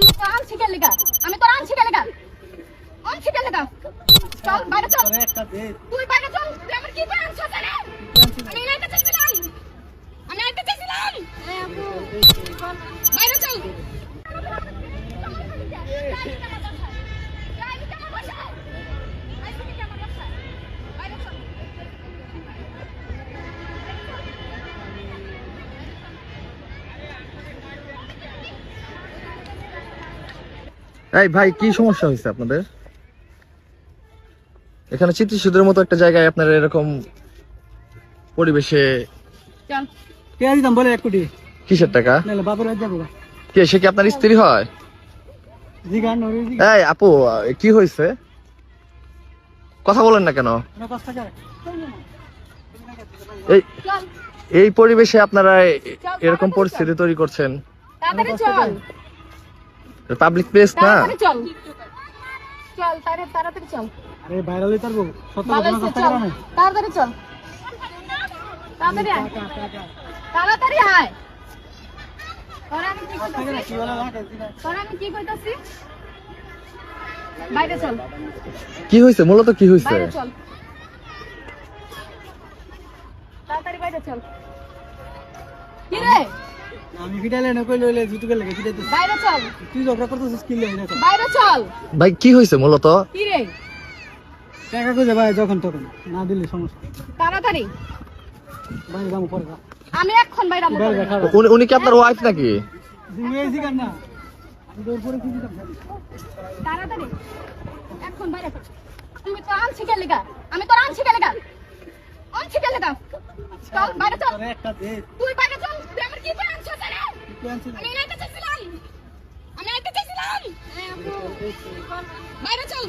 তুই তো আনছি কে লেগা? আমি তো আনছি কে লেগা? আনছি কে লেগা? চল বাইরে চল। তুই বাইরে চল। তুই আমার কি করে আনছিস রে? আমি নাইতে চাইছিলাম। আমি নাইতে চাইছিলাম। বাইরে চল। এই ভাই কি সমস্যা হয়েছে আপনাদের? এখানে চিত্রসুদের মতো একটা জায়গায় আপনারা এরকম পরিবেশে চল কে বলে এক কোটি। কিসের টাকা? বাপের যাব কে সে কি আপনার স্ত্রী হয়? জিগান নরি জিগান। এই আপু কি হয়েছে? কথা বলেন না কেন? এই এই পরিবেশে আপনারা এরকম পরিস্থিতি তৈরি করছেন। তাড়াতাড়ি চল। পাবলিক প্লেস না? চল। চল তাড়াতাড়ি তাড়াতাড়ি চল। আরে তারবো তাড়াতাড়ি চল। তাড়াতাড়ি আয়। তাড়াতাড়ি আয়। তোরা আমি কি কইতাছি কি বলে লাগাই দিনা তোরা আমি কি কইতাছি বাইরে চল। কি হয়েছে মূলত কি হয়েছে বাইরে চল। তাড়াতাড়ি বাইরে চল। কি রে? আমি ফিটাইলে না কই লইলে জুতু গেলে ফিটাইতে। বাইরে চল। তুই ঝগড়া করতেছিস কি লই বাইরে চল। ভাই কি হয়েছে মূলত? কি রে? টাকা কই ভাই যখন তখন। না দিলে সমস্যা তাড়াতাড়ি। বাইরে যাব পরে আমি এখন বাইরে আমো উনি উনি কি আপনার ওয়াইফ নাকি? তুমি এই জিগান না। আমি তোর পরে কি দিতাম তাড়াতাড়ি। এখন বাইরে তুমি তো আনছি কে লেগা আমি তো আনছি কে লেগা আনছি কে লেগা চল বাইরে চল। আরে একটা দে। তুই বাইরে চল তুই তুই আনছিস আমি নাইতে চাইছিলাম। আমি নাইতে চাইছিলাম। বাইরে চল।